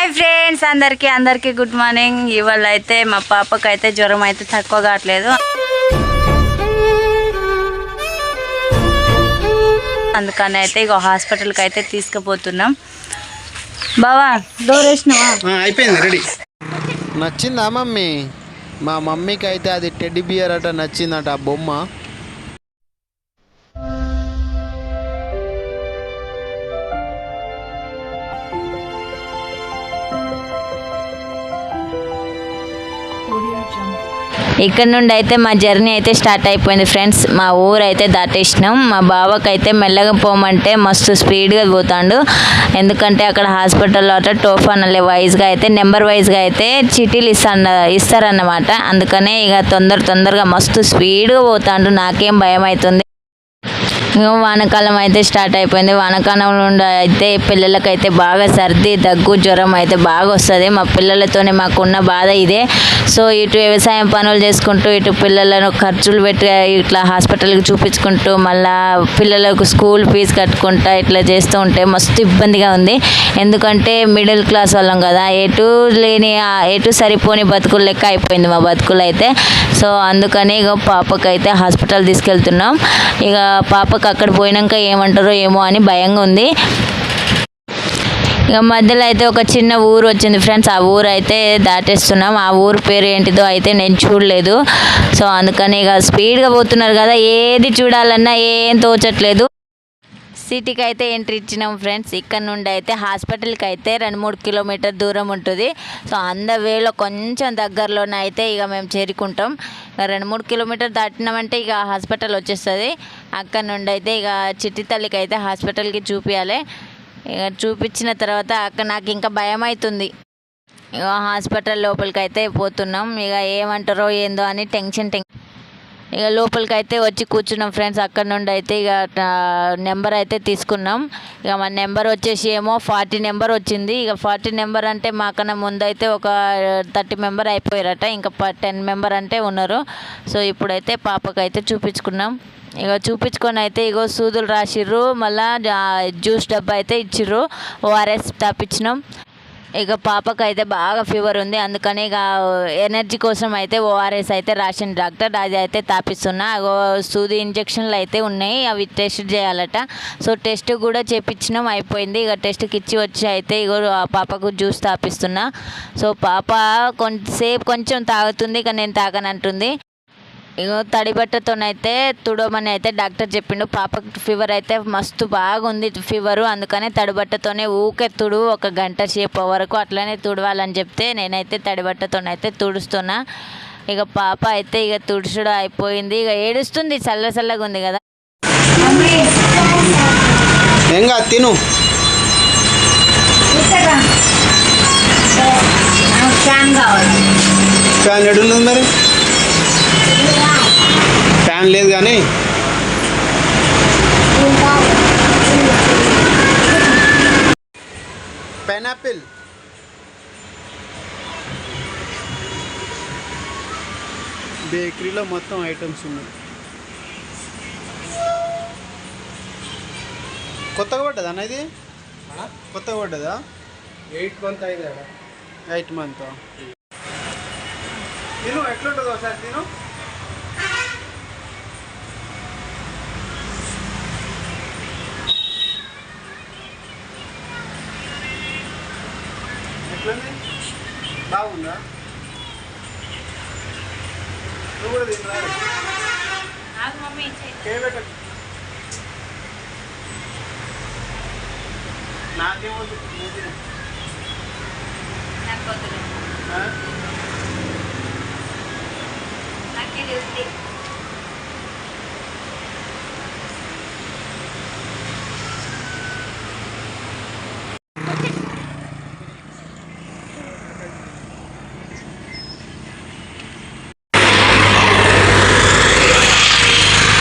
Hi friends అందరికి అందరికి good morning ఇవాళ అయితే మా పాపకి అయితే జ్వరం అయితే తక్కువ కావట్లేదు. అందుకని అయితే ఇక హాస్పిటల్కి అయితే తీసుకుపోతున్నాం. బావా డోర్ వేసినావా? ఆ, అయిపోయింది రెడీ నచ్చిందా మమ్మీ? మా మమ్మీకి అయితే అది టెడ్డీ బియర్ అట నచ్చిందట ఆ బొమ్మ. ఇక్కడ నుండి అయితే మా జర్నీ అయితే స్టార్ట్ అయిపోయింది ఫ్రెండ్స్. మా ఊరు అయితే దాటేసినాం. మా బావకైతే మెల్లగా పోమంటే మస్తు స్పీడ్గా పోతాడు. ఎందుకంటే అక్కడ హాస్పిటల్లో అట్లా టోఫాన్ అనే వైజ్గా అయితే నెంబర్ వైజ్గా అయితే చీటీలు ఇస్తాను ఇస్తారన్నమాట. అందుకనే ఇక తొందర తొందరగా మస్తు స్పీడ్గా పోతాడు. నాకేం భయం అవుతుంది వానకాలం అయితే స్టార్ట్ అయిపోయింది. వానకాలం నుండి అయితే పిల్లలకైతే బాగా సర్ది దగ్గు జ్వరం అయితే బాగా వస్తుంది. మా పిల్లలతోనే మాకున్న బాధ ఇదే. సో ఇటు వ్యవసాయం పనులు చేసుకుంటూ ఇటు పిల్లలను ఖర్చులు పెట్టి ఇట్లా హాస్పిటల్కి చూపించుకుంటూ మళ్ళా పిల్లలకు స్కూల్ ఫీజు కట్టుకుంటా ఇట్లా చేస్తూ ఉంటే మస్తు ఇబ్బందిగా ఉంది. ఎందుకంటే మిడిల్ క్లాస్ వాళ్ళం కదా ఎటు లేని ఎటు సరిపోని బతుకులు లెక్క అయిపోయింది మా బతుకులు అయితే. సో అందుకని ఇక పాపకైతే హాస్పిటల్ తీసుకెళ్తున్నాం. ఇక పాప పాపకు అక్కడ పోయినాక ఏమంటారో ఏమో అని భయంగా ఉంది. ఇక మధ్యలో అయితే ఒక చిన్న ఊరు వచ్చింది ఫ్రెండ్స్. ఆ ఊరు అయితే దాటేస్తున్నాం. ఆ ఊరు పేరు ఏంటిదో అయితే నేను చూడలేదు. సో అందుకని ఇక స్పీడ్గా పోతున్నారు కదా. ఏది చూడాలన్నా ఏం తోచట్లేదు. సిటీకి అయితే ఎంట్రీ ఇచ్చినాం ఫ్రెండ్స్. ఇక్కడ నుండి అయితే హాస్పిటల్కి అయితే రెండు మూడు కిలోమీటర్ దూరం ఉంటుంది. సో అంద వేలో కొంచెం దగ్గరలోనే అయితే ఇక మేము చేరుకుంటాం. రెండు మూడు కిలోమీటర్ దాటినామంటే ఇక హాస్పిటల్ వచ్చేస్తుంది. అక్కడ నుండి అయితే ఇక చిట్టి తల్లికి అయితే హాస్పిటల్కి చూపించాలి ఇక చూపించిన తర్వాత అక్కడ నాకు ఇంకా భయం అవుతుంది ఇక హాస్పిటల్ లోపలికి అయితే పోతున్నాం. ఇక ఏమంటారో ఏందో అని టెన్షన్ టెన్షన్. ఇక లోపలికి అయితే వచ్చి కూర్చున్నాం ఫ్రెండ్స్. అక్కడ నుండి అయితే ఇక నెంబర్ అయితే తీసుకున్నాం. ఇక మన నెంబర్ వచ్చేసి ఏమో ఫార్టీ నెంబర్ వచ్చింది. ఇక ఫార్టీ నెంబర్ అంటే మాకన్నా ముందు అయితే ఒక థర్టీ మెంబర్ అయిపోయారట. ఇంకా టెన్ మెంబర్ అంటే ఉన్నారు. సో ఇప్పుడైతే పాపకైతే చూపించుకున్నాం. ఇక చూపించుకొని అయితే ఇగో సూదులు రాసిర్రు. మళ్ళీ జ్యూస్ డబ్బా అయితే ఇచ్చిర్రు. ఓఆర్ఎస్ తప్పించినాం ఇక పాపకు అయితే బాగా ఫీవర్ ఉంది. అందుకని ఇక ఎనర్జీ కోసం అయితే ఓఆర్ఎస్ అయితే రాసిన డాక్టర్ అది అయితే తాపిస్తున్నా. అగో సూది ఇంజక్షన్లు అయితే ఉన్నాయి. అవి టెస్ట్ చేయాలట. సో టెస్ట్ కూడా చేపించడం అయిపోయింది. ఇక టెస్ట్కి ఇచ్చి వచ్చి అయితే ఇగో ఆ పాపకు జ్యూస్ తాపిస్తున్నా. సో పాప కొంతసేపు కొంచెం తాగుతుంది. ఇక నేను తాగనంటుంది. ఇగో తడి బట్టతోనైతే తుడవమని అయితే డాక్టర్ చెప్పిండు. పాపకి ఫీవర్ అయితే మస్తు బాగుంది ఫీవరు. అందుకనే తడి బట్టతోనే ఊకే తుడు ఒక గంట సేపు వరకు అట్లనే తుడవాలని చెప్తే నేనైతే తడి బట్టతోనైతే తుడుస్తున్నా. ఇక పాప అయితే ఇక తుడుచుడు అయిపోయింది. ఇక ఏడుస్తుంది చల్ల చల్లగా ఉంది కదా. తిను. ఫ్యాన్ కావాలి. ఫ్యాన్ ఎడున్నది మరి? ఫ్యాన్ లేదు కానీ పైనాపిల్. బేకరీలో మొత్తం ఐటమ్స్ ఉన్నాయి. కొత్తగా పడ్డదా అన్న ఇది? కొత్తగా పడ్డదా? ఎయిట్ మంత్ అయింది ఎయిట్ మంత్? తిను ఎట్లుంటుందో ఒకసారి తిను. ఎట్లుంది? బాగుందా? నువ్వు కూడా తినరా చేయబెట్ట నాకేమొద్దు నువ్వు ఆ?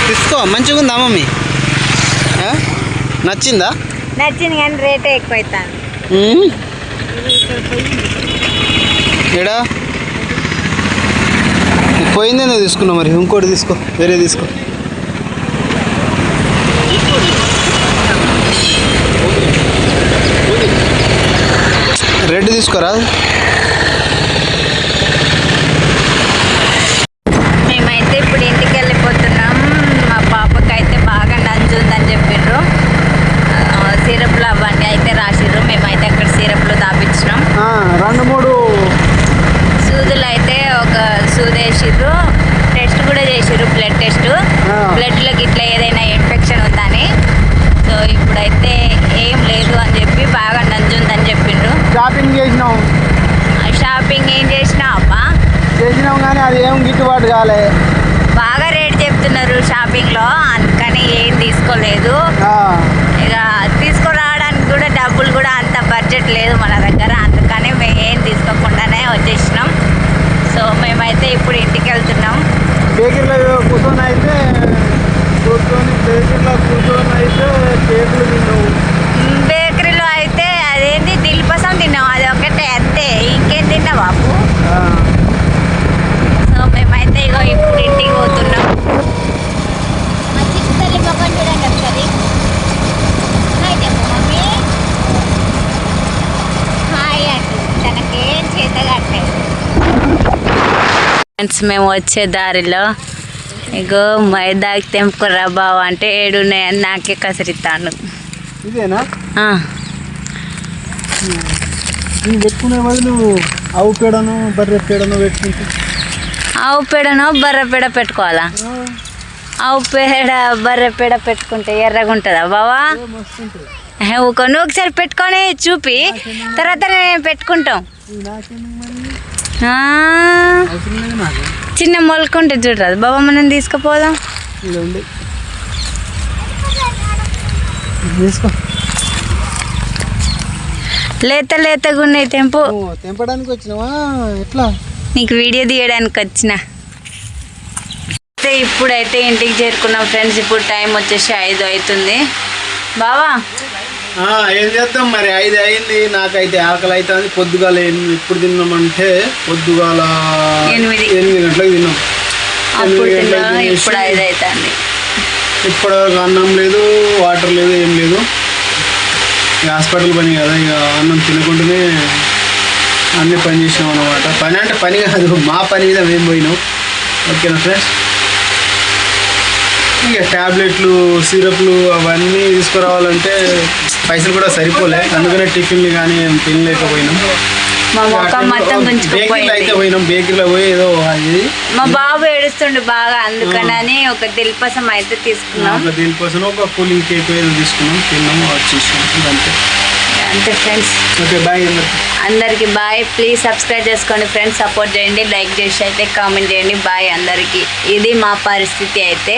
తీసుకో మంచిగా ఉందా మమ్మీ? నచ్చిందా నచ్చింది కానీ రేటే ఎక్కువ అవుతాను ఉమ్. ఏడా పోయిందే నువ్వు తీసుకున్నావు మరి. ఇంకోటి తీసుకో. వేరే తీసుకో. రెడ్ తీసుకోరా మేమైతే ఇప్పుడు ఇంటికి వెళ్ళిపోతున్నాం మా పాపకి అయితే బాగా నంజుందని చెప్పిండ్రు ఆ, సిరప్లు అవన్నీ అయితే రాసిర్రు మేమైతే అక్కడ సిరప్లు దాపించినాం రెండు మూడు సూదులు అయితే ఒక సూది వేసిర్రు టెస్ట్ కూడా చేసిర్రు బ్లడ్ టెస్ట్ ఆ. బ్లడ్లోకి ఇట్లా ఏదైనా ఇన్ఫెక్షన్ ఉందని సో ఇప్పుడైతే ఏం లేదు అని చెప్పి బాగా నంజుందని చెప్పిండ్రు షాపింగ్ చేసినాం ఆ, షాపింగ్ ఏం చేసినావు అబ్బా చేసినాం కానీ అది ఏం గిట్టుబాటు కాలే బాగా రేట్ చెప్తున్నారు షాపింగ్లో అందుకని ఏం తీసుకోలేదు. ఇక తీసుకురావడానికి కూడా డబ్బులు కూడా అంత బడ్జెట్ లేదు మన దగ్గర. అందుకని మేము ఏం తీసుకోకుండానే వచ్చేసినాం. సో మేమైతే ఇప్పుడు ఇంటికి వెళ్తున్నాం బేకరీలో కూర్చొని అయితే కూర్చొని బేకరీలో కూర్చొని అయితే కేకులు తిన్నావు. బేకరీలో అయితే అదేంటి దిల్పసం తిన్నాం. అది ఒకటే అంతే. ఇంకేం తిన్నా బాబు? సో మేమైతే ఇగో ఇప్పుడు ఇంటికి పోతున్నాం మా చిక్కు తల్లి మొక్కని చూడండి ఒకసారి హాయ్ చెప్పు మమ్మీ హాయ్ అంటూ తనకేం చేత కట్టలేదు ఫ్రెండ్స్ మేము వచ్చే దారిలో. ఇగో మైదాకి తెంపుకురా బావ అంటే ఏడున్నాయని నాకే కసిరిస్తాను ఇదేనా? ఆ, నేను పెట్టుకునే బదులు ఆవు పేడను బర్రె పేడను పెట్టుకుంటే? ఆవు పేడనో బర్రె పేడ పెట్టుకోవాలా? ఆవు పేడ బర్రె పేడ పెట్టుకుంటే ఎర్రగా ఉంటుందా బావా ఊకో నువ్వు ఒకసారి పెట్టుకొని చూపి. తర్వాత మేము పెట్టుకుంటాం. చిన్న మొలకుంటే చూడరాదు బాబా మనం తీసుకుపోదాం. తీసుకో. లేత లేతగా ఉన్నాయి తెంపు. తెంపడానికి వచ్చినావా? ఎట్లా? నీకు వీడియో తీయడానికి వచ్చిన. అయితే ఇప్పుడైతే ఇంటికి చేరుకున్నాం ఫ్రెండ్స్. ఇప్పుడు టైం వచ్చేసి ఐదు అవుతుంది. బావా ఏం చేద్దాం మరి? ఐదు అయింది నాకైతే ఆకలి అవుతుంది పొద్దుగాల ఎనిమిది ఇప్పుడు తిన్నామంటే పొద్దుగాల ఎనిమిది. గంటలకు తిన్నాం. ఇప్పుడు అన్నం లేదు వాటర్ లేదు ఏం లేదు. ఇక హాస్పిటల్ పని కదా ఇక అన్నం తినకుండానే అన్ని పని చేసినాం అనమాట పని అంటే పని కాదు మా పని మీద మేము పోయినాం. ఓకేనా ఫ్రెండ్స్? ఇక ట్యాబ్లెట్లు సిరప్లు అవన్నీ తీసుకురావాలంటే పైసలు కూడా సరిపోలే. అందుకనే టిఫిన్లు కానీ తినలేకపోయినాం మా మొక్క మొత్తం బేకరీలో అయితే పోయినాం. బేకరీలో పోయి ఏదో అది మా బాబు ఏడుస్తుండు బాగా అందుకనని ఒక దిల్పసం అయితే తీసుకున్నాం. ఒక దీనికోసం ఒక కూలింగ్ కేక్ ఏదో తీసుకున్నాం. తిన్నాం వచ్చేసాం అంతే. అంతే ఫ్రెండ్స్. ఓకే బాయ్ అందరికి. అందరికి బాయ్. ప్లీజ్ సబ్స్క్రైబ్ చేసుకోండి ఫ్రెండ్స్. సపోర్ట్ చేయండి లైక్ చేసి అయితే కామెంట్ చేయండి. బాయ్ అందరికీ. ఇది మా పరిస్థితి అయితే.